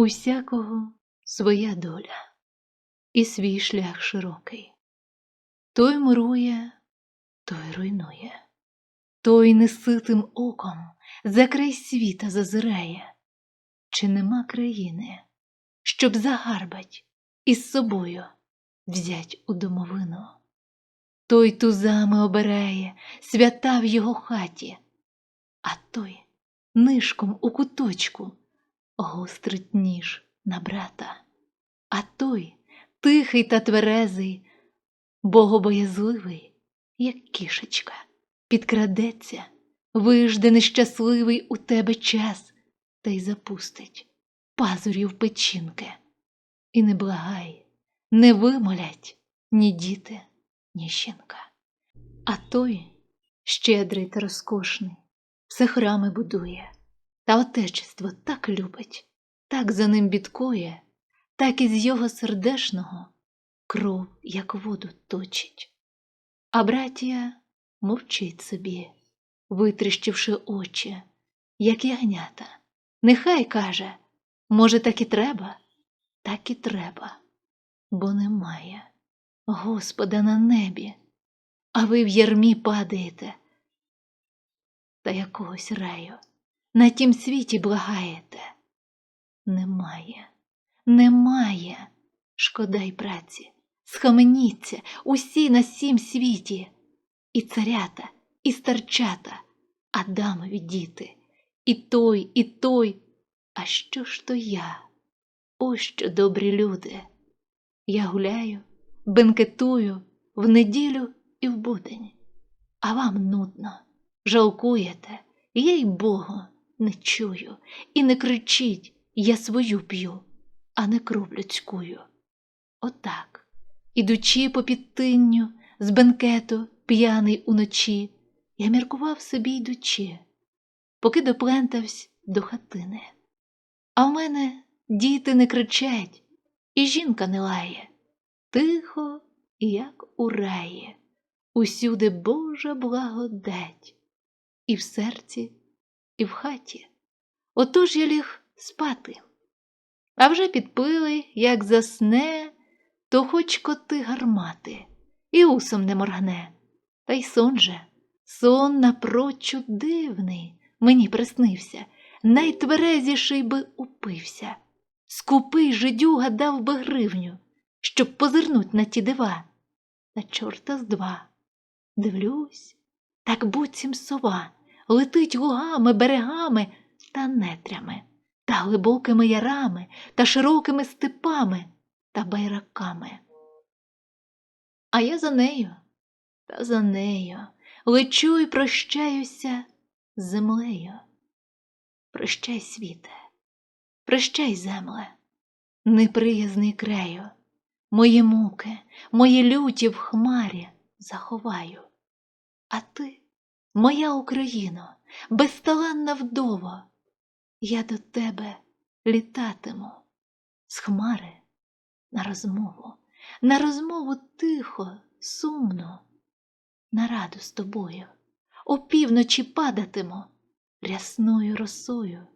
У всякого своя доля і свій шлях широкий. Той мурує, той руйнує, той неситим оком за край світа зазирає, чи нема країни, щоб загарбать із собою взять у домовину. Той тузами обирає свята в його хаті, а той нишком у куточку гострить ніж на брата, а той тихий та тверезий, богобоязливий, як кішечка, підкрадеться, вижде нещасливий у тебе час та й запустить пазурів печінки. І не благай, не вимолять ні діти, ні жінка. А той щедрий та розкошний, все храми будує, та отечество так любить, так за ним бідкує, так із його сердешного кров, як воду точить. А братія мовчить собі, витріщивши очі, як ягнята. Нехай каже, може, так і треба, так і треба, бо немає Господа на небі, а ви в ярмі падаєте та якогось раю на тім світі благаєте. Немає, немає, шкода й праці, схаменіться усі на сім світі, і царята, і старчата, Адамові діти, і той, і той. А що ж то я? Ось що добрі люди. Я гуляю, бенкетую в неділю і в будень, а вам нудно, жалкуєте, їй Богу, не чую і не кричіть, я свою п'ю, а не кров людськую. Отак, ідучи по підтинню з бенкету, п'яний уночі, я міркував собі йдучи, поки доплентавсь до хатини. А в мене діти не кричать, і жінка не лає. Тихо, як у раї, усюди Божа благодать, і в серці, і в хаті. Отож я ліг спати. А вже підпили, як засне, то хоч коти гармати, і усом не моргне. Та й сон же, сон напрочуд дивний, мені приснився, найтверезіший би упився. Скупий жидюга дав би гривню, щоб позирнуть на ті дива. Та чорта з два. Дивлюсь, так буцім сова летить лугами, берегами та нетрями, та глибокими ярами, та широкими степами та байраками. А я за нею, та за нею лечу і прощаюся з землею. Прощай, світе, прощай, земле, неприязний краю, мої муки, мої люті в хмарі заховаю. А ти, моя Україно, безталанна вдова, я до тебе літатиму з хмари на розмову, на розмову тихо, сумно, на раду з тобою, опівночі падатиму рясною росою,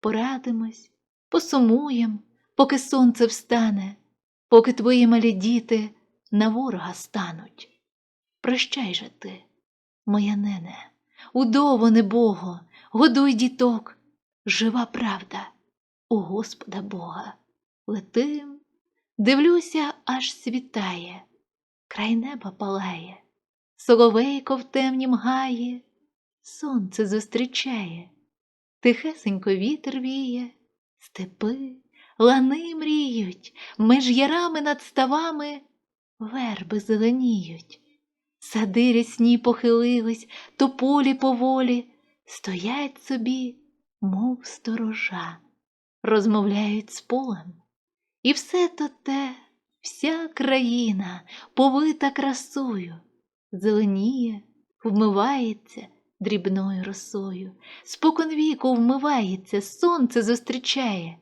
порадимось, посумуєм, поки сонце встане, поки твої малі діти на ворога стануть. Прощай же ти, моя нене, удово небого, годуй діток, жива правда у Господа Бога. Летим, дивлюся, аж світає, край неба палає, соловейко в темнім гаї, сонце зустрічає, тихесенько вітер віє, степи, лани мріють, меж ярами над ставами верби зеленіють. Сади рясні похилились, то полі поволі, стоять собі, мов сторожа, розмовляють з полем. І все то те, вся країна, повита красою, зеленіє, вмивається дрібною росою, спокон віку вмивається, сонце зустрічає,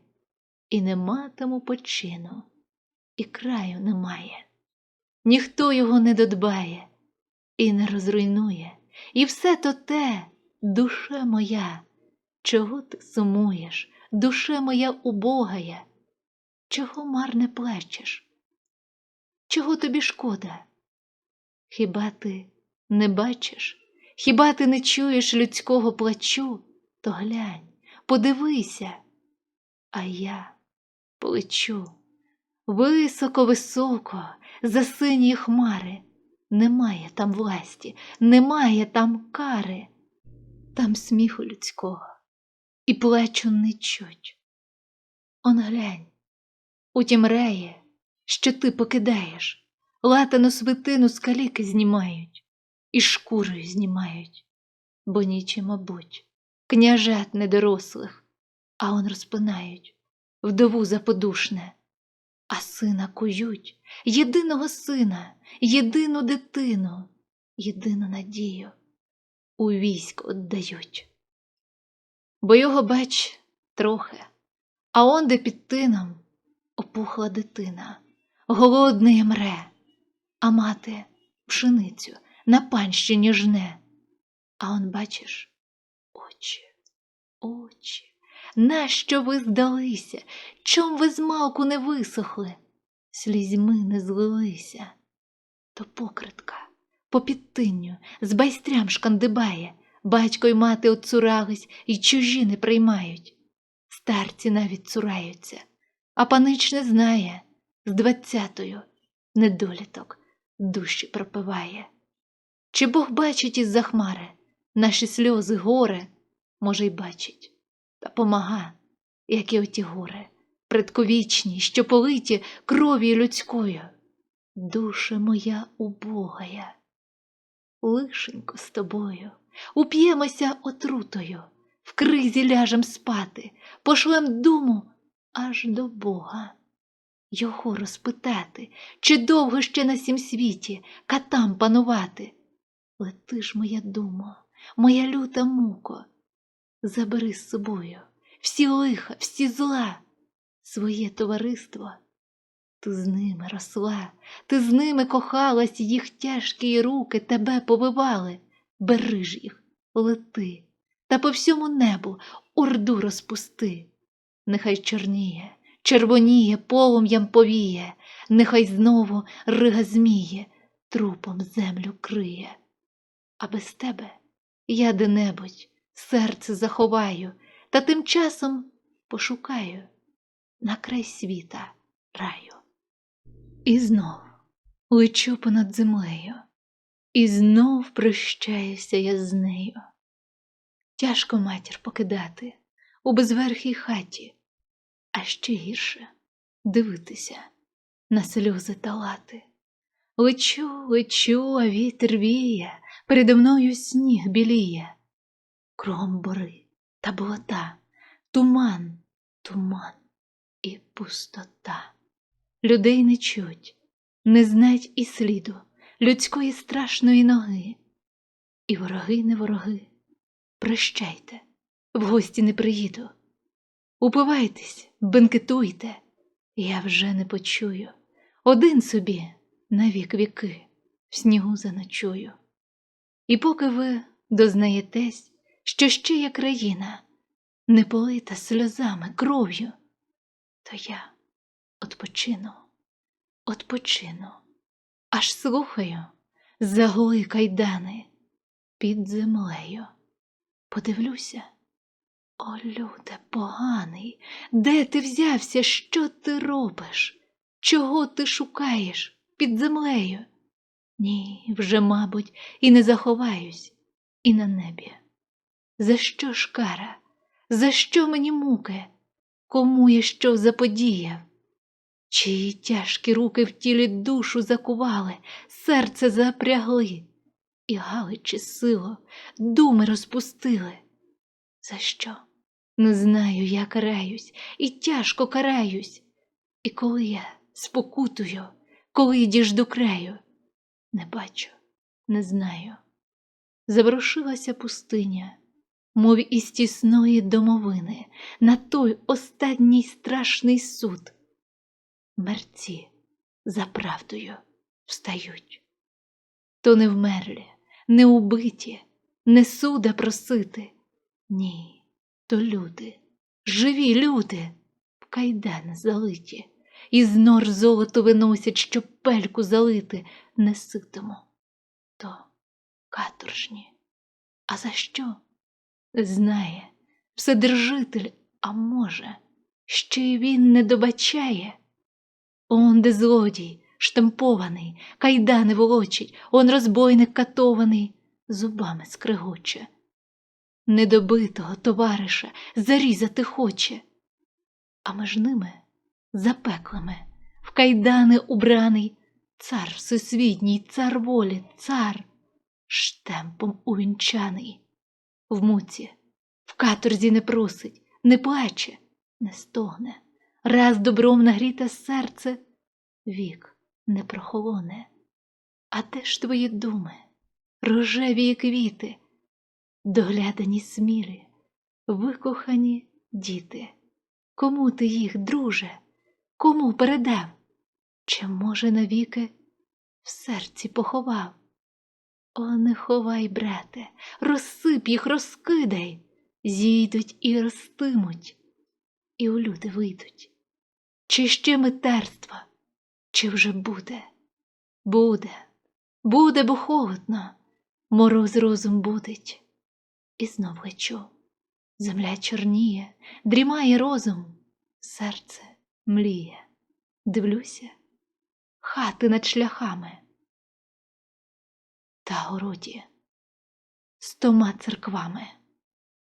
і нема тому почину, і краю немає. Ніхто його не додбає і не розруйнує, і все то те, душа моя, чого ти сумуєш, душе моя убогая, чого марне плачеш? Чого тобі шкода? Хіба ти не бачиш, хіба ти не чуєш людського плачу, то глянь, подивися, а я полечу високо-високо за сині хмари. Немає там власті, немає там кари, там сміху людського. І плачу не чуть. Он глянь, у тім реє, що ти покидаєш, латану свитину з каліки знімають і шкурою знімають, бо нічі, мабуть, княжат недорослих, а он розпинають вдову заподушне, а сина кують, єдиного сина, єдину дитину, єдину надію у військ отдають. Бо його, бач, трохи, а он де під тином опухла дитина, голодний мре, а мати пшеницю на панщині жне. А он, бачиш, очі, очі, нащо ви здалися? Чом ви змалку не висохли, слізьми не злилися? То покритка по підтинню з байстрям шкандибає, батько й мати отцурались і чужі не приймають. Старці навіть цураються, а панич не знає, з двадцятою недоліток душі пропиває. Чи Бог бачить із за хмари наші сльози, горе, може, й бачить, помага, як і оті гори, предковічні, що политі кров'ю людською. Душе моя убогая, лишенько з тобою, уп'ємося отрутою, в кризі ляжем спати, пошлем думу аж до Бога. Його розпитати, чи довго ще на сім світі катам панувати. Лети ж, моя дума, моя люта муко, забери з собою всі лиха, всі зла, своє товариство. Ти з ними росла, ти з ними кохалась, їх тяжкі руки тебе повивали. Бери ж їх, лети, та по всьому небу орду розпусти. Нехай чорніє, червоніє, полум'ям повіє, нехай знову рига зміє, трупом землю криє. А без тебе я де-небудь серце заховаю, та тим часом пошукаю на край світа раю. І знов лечу понад землею, і знов прощаюся я з нею. Тяжко матір покидати у безверхій хаті, а ще гірше дивитися на сльози та лати. Лечу, лечу, а вітер віє, передо мною сніг біліє, кругом бори та болота, туман, туман і пустота. Людей не чуть, не знать і сліду людської страшної ноги. І вороги не вороги, прощайте, в гості не приїду. Упивайтесь, бенкетуйте, я вже не почую. Один собі на вік віки в снігу заночую. І поки ви дознаєтесь, що ще є країна, не полита сльозами, кров'ю, то я Отпочину, отпочину, аж слухаю загли кайдани під землею. Подивлюся, о, люде поганий, де ти взявся, що ти робиш? Чого ти шукаєш під землею? Ні, вже, мабуть, і не заховаюсь, і на небі. За що ж кара? За що мені муки? Кому я що заподіяв? Чиї тяжкі руки в тілі душу закували, серце запрягли, і галичі сило, думи розпустили. За що? Не знаю, я караюсь, і тяжко караюсь. І коли я спокутую, коли йдеш до краю, не бачу, не знаю. Заворушилася пустиня, мов із тісної домовини, на той останній страшний суд мерці за правдою встають. То не вмерлі, не убиті, не суда просити. Ні, то люди живі люди, в кайдани залиті, із нор золото виносять, щоб пельку залити не ситому. То каторжні. А за що? Знає Вседержитель, а може, ще й він не добачає. Он де злодій, штампований, кайдани волочить, он розбойник катований, зубами скригоче. Недобитого товариша зарізати хоче, а між ними, запеклими, в кайдани убраний, цар всесвітній, цар волі, цар, штемпом увінчаний, в муці, в каторзі не просить, не плаче, не стогне, раз добром нагріте серце, вік не прохолоне. А де ж твої думи, рожеві квіти, доглядані смілі, викохані діти? Кому ти їх, друже, кому передав? Чи, може, навіки в серці поховав? О, не ховай, брате, розсип їх, розкидай, зійдуть і ростимуть, і у люди вийдуть. Чи ще митерства, чи вже буде? Буде, буде, бо холодно, мороз розум будить. І знов лечу. Земля чорніє, дрімає розум, серце мліє. Дивлюся, хати над шляхами. Та городі. Стома церквами,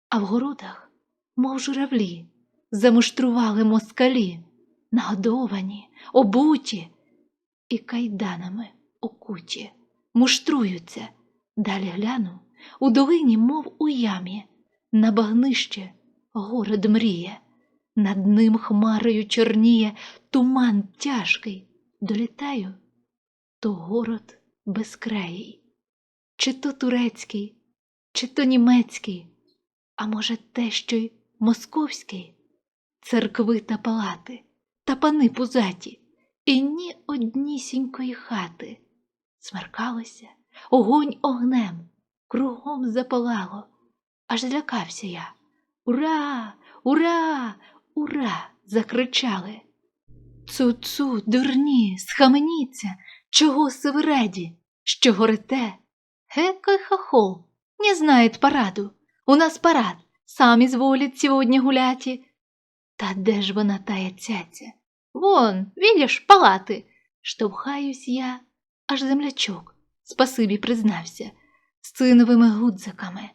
а в городах, мов журавлі, замуштрували москалі, нагодовані, обуті і кайданами окуті, муштруються. Далі гляну. У долині, мов у ямі, на багнище город мріє, над ним хмарою чорніє туман тяжкий. Долітаю, то город безкраїй, чи то турецький, чи то німецький, а може, те, що й московський, церкви та палати, та пани пузаті, і ні однісінької хати. Смеркалося, огонь огнем, кругом запалало, аж злякався я. Ура, ура, ура! закричали. Цу-цу, дурні, схаменіться, чого севереді, що горите? Гекой хохол, не знает параду. У нас парад, сам изволит сегодня гуляти. Та де ж вона тая цяця? Вон, видиш, палати. Штовхаюсь я, аж землячок, спасибі признався, з циновими гудзиками.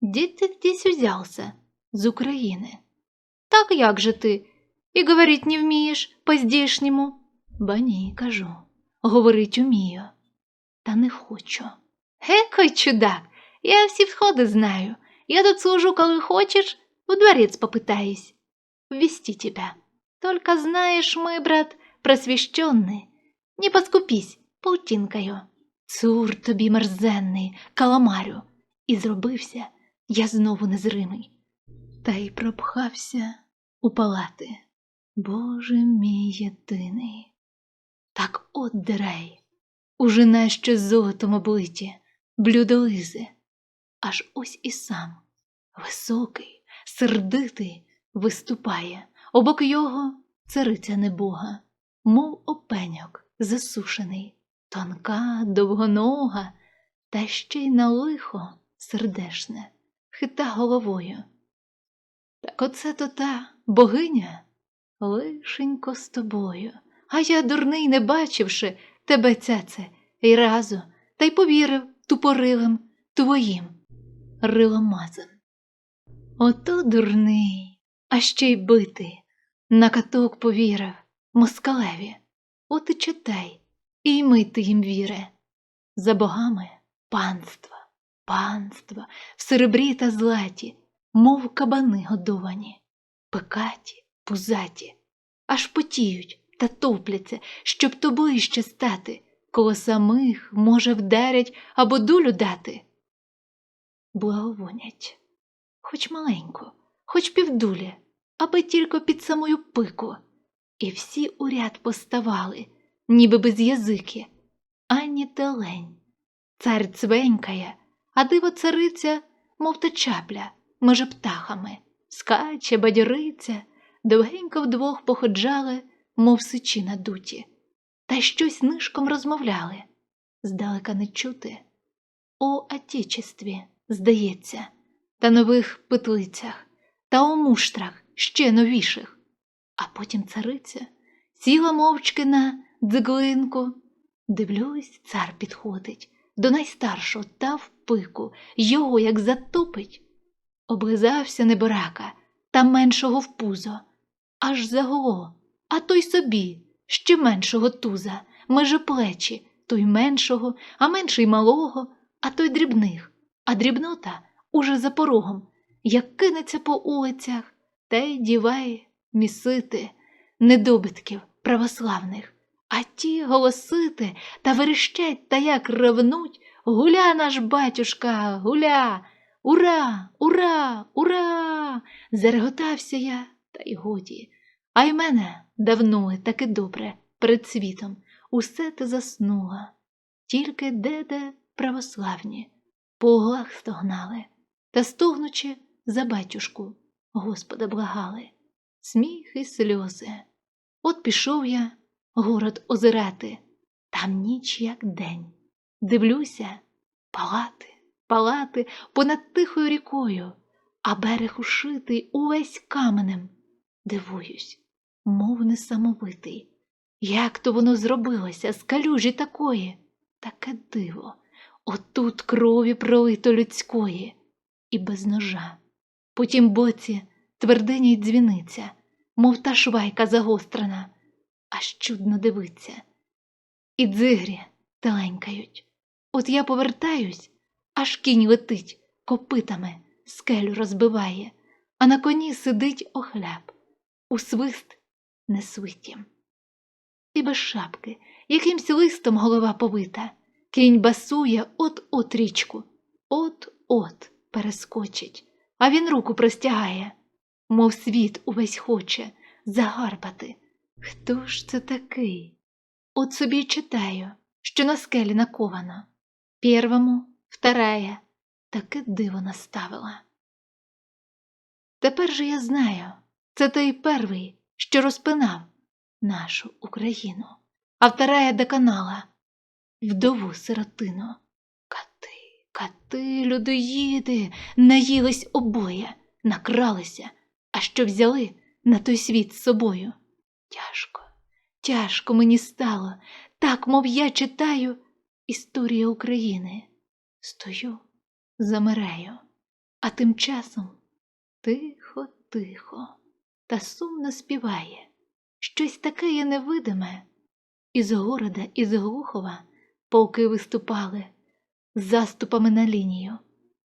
Де ти здесь взялся? З України. Так як же ти? І говорить не вмієш по-здешньому? Ба ні, кажу, говорить умію, та не хочу. Гекой чудак, я всі всходи знаю. Я тут служу, коли хочешь, в дворец попытаюсь. Ввести тебя. Только знаешь, мой брат, просвещенный, не поскупись паутинкою. Цур тобі мерзенний, каламарю. І зробився я знову незримий. Та й пропхався у палати. Боже мій єдиний. Так от дирей, уже нащо золотом облиті, блюдолизи, аж ось і сам, високий, сердитий, виступає, обок його цариця небога, мов опеньок засушений, тонка, довгонога, та ще й на лихо сердешне, хита головою. Так оце то та богиня лишенько з тобою, а я, дурний, не бачивши тебе, цяце, й разу, та й повірив тупорилим твоїм риломазом. Ото дурний, а ще й битий, на каток повірив москалеві. От і читай, і йми ти їм віре. За богами панства, панства, в серебрі та златі, мов кабани годовані, пекаті, пузаті, аж потіють та топляться, щоб то ближче стати, коло самих, може, вдарять або дулю дати. Благовонять, хоч маленько, хоч півдулі, аби тільки під самою пику. І всі у ряд поставали, ніби без язики, ані телень. Цар цвенькає, а диво цариця, мов та чапля, меже птахами, скаче, бадьориться, довгенько вдвох походжали, мов сичі надуті, та щось нишком розмовляли, здалека не чути. О Отечестві, здається, та нових петлицях, та о муштрах ще новіших. А потім цариця сіла мовчки на дзиглинку. Дивлюсь, цар підходить до найстаршого та в пику, його як затопить. Облизався неборака та меншого в пузо, аж заголо, а той собі ще меншого туза, меже плечі, той меншого, а менший малого, а той дрібних, а дрібнота уже за порогом, як кинеться по улицях, та й діває місити недобитків православних, а ті голосити та верещать та як ревнуть Гуля наш батюшка, гуля! Ура, ура, ура! Зареготався я, та й годі. А й мене давно таки добре перед світом усе те заснула. Тільки де-де православні по углах стогнали та стогнучи за батюшку Господа благали. Сміх і сльози. От пішов я город озирати, там ніч як день. Дивлюся, палати, палати понад тихою рікою, а берег ушитий увесь каменем. Дивуюсь, мов несамовитий. Як то воно зробилося з калюжі такої? Таке диво. Отут крові пролито людської, і без ножа. По тім боці твердиня й дзвіниця, мов та швайка загострена, аж чудно дивиться. І дзигрі теленькають. От я повертаюсь, аж кінь летить, копитами скелю розбиває, а на коні сидить охляб, у свист не свитім. І без шапки, якимсь листом голова повита, кінь басує от-от річку, от-от перескочить, а він руку простягає, мов світ увесь хоче загарбати. Хто ж це такий? От собі читаю, що на скелі наковано. Первому, вторая, таке диво наставила. Тепер же я знаю, це той первий, що розпинав нашу Україну, а вторая доконала вдову сиротину. Кати, кати, людоїди, наїлись обоє, накралися, а що взяли на той світ з собою. Тяжко, тяжко мені стало, так, мов я читаю Історія України. Стою, замираю, а тим часом тихо, тихо, та сумно співає. Щось таке є невидиме. Із города, із Глухова полки виступали з заступами на лінію,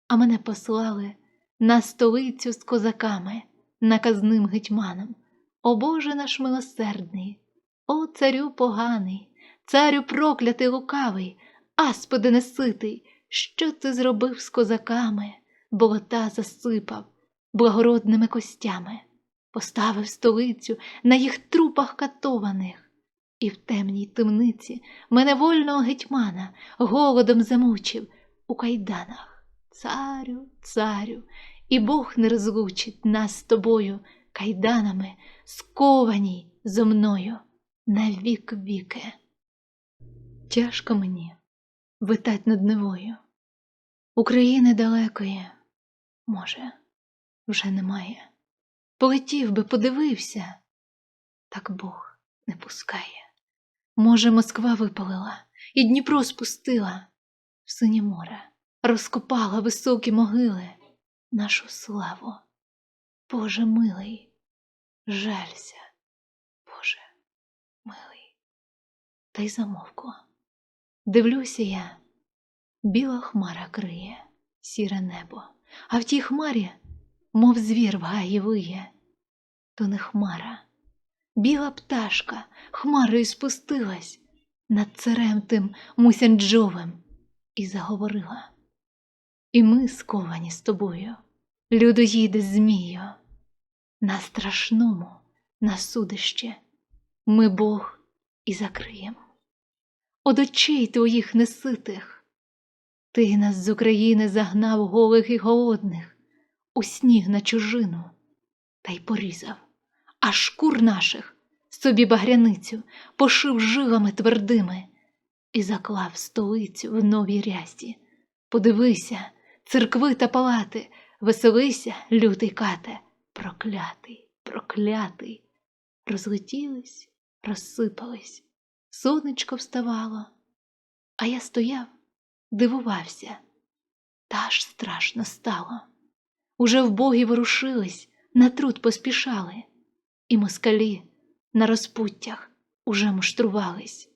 а мене послали на столицю з козаками, наказним гетьманом. О Боже наш милосердний, о царю поганий, царю проклятий лукавий, аспиде неситий, що ти зробив з козаками, болота засипав благородними костями, поставив столицю на їх трупах катованих, і в темній темниці мене вольного гетьмана голодом замучив у кайданах. Царю, царю, і Бог не розлучить нас з тобою кайданами, сковані зо мною на вік віки. Тяжко мені витать над Невою. України далекої, може, вже немає. Полетів би, подивився, так Бог не пускає. Може, Москва випалила і Дніпро спустила в синє море, розкопала високі могили, нашу славу. Боже милий, жалься, Боже милий, та й замовкла. Дивлюся я, біла хмара криє, сіре небо, а в тій хмарі, мов звір в гаї виє, то не хмара, біла пташка хмарою спустилась. Над царем тим мусянджовим. І заговорила. І ми сковані з тобою, людоїде змію, на страшному, на судище, ми Бог і закриємо од очей твоїх неситих. Ти нас з України загнав голих і голодних, у сніг на чужину, та й порізав, а шкур наших собі багряницю пошив жилами твердими і заклав столицю в новій рясі. Подивися, церкви та палати, веселися, лютий кате, проклятий, проклятий. Розлетілись, розсипались, сонечко вставало, а я стояв, дивувався, та аж страшно стало. Уже вбоги ворушились, на труд поспішали, і москалі на розпуттях уже муштрувались.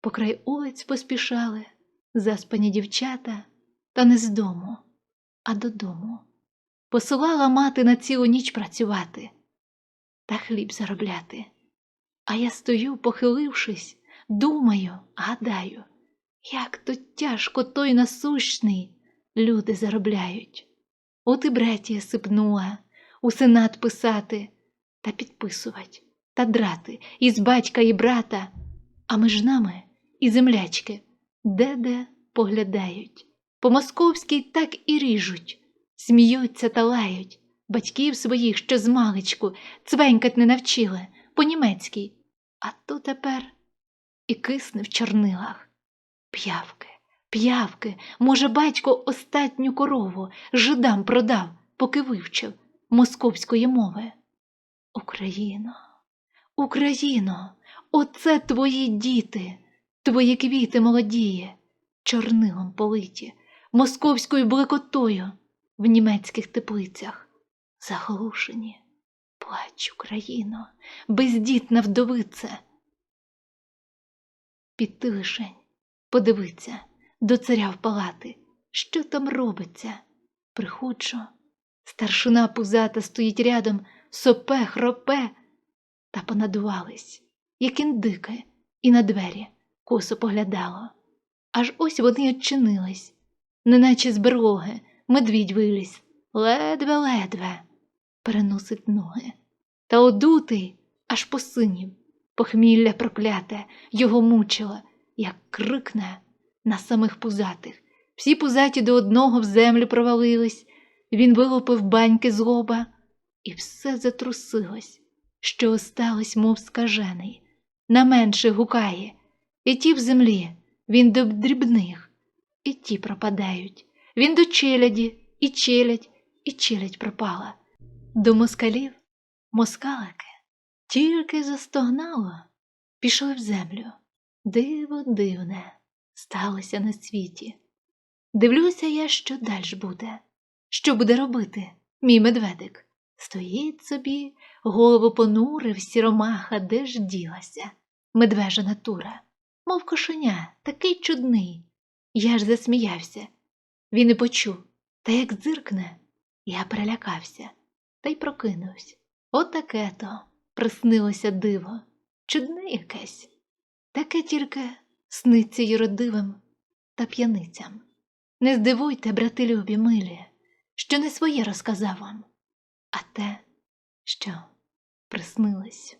Покрай улиць поспішали заспані дівчата, та не з дому, а додому. Посилала мати на цілу ніч працювати та хліб заробляти. А я стою, похилившись, думаю, гадаю, як то тяжко той насущний люди заробляють. От і братія сипнула сенат писати та підписувати, та драти із батька і брата, а між нами і землячки де-де поглядають. По московській так і ріжуть, сміються та лають батьків своїх, що з маличку цвенькать не навчили по німецькій, а то тепер і кисне в чорнилах. П'явки, п'явки, може, батько остатню корову жидам продав, поки вивчив московської мови. Україно, Україно, оце твої діти, твої квіти молодіє, чорнилом политі, московською блекотою в німецьких теплицях, заглушені. Плач, Україно, бездітна вдовице. Піти лишень, подивиться до царя в палати, що там робиться. Приходжу, старшина пузата стоїть рядом, сопе, хропе, та понадувались, як індики, і на двері косо поглядало. Аж ось вони odчинились, неначе з берлоги медвідь виліз, ледве-ледве переносить ноги. Та одутий аж посинів, похмілля прокляте, його мучило, як крикне на самих пузатих. Всі пузаті до одного в землю провалились, він вилупив баньки з лоба, і все затрусилось, що осталось, мов скажений. На менше гукає, і ті в землі, він до дрібних, і ті пропадають. Він до челяді, і челядь, і челядь пропала. До москалів москалики тільки застогнало, пішли в землю. Диво дивне сталося на світі. Дивлюся я, що дальш буде. Що буде робити, мій медведик? Стоїть собі, голову понурив, сіромаха, де ж ділася, медвежа натура, мов кошеня, такий чудний. Я ж засміявся. Він і почув, та як дзиркне, я перелякався та й прокинувся. Отаке то приснилося диво, чудне якесь, таке тільки сниться юродивим та п'яницям. Не здивуйте, брати любі милі, що не своє розказав вам, а те, що приснилось.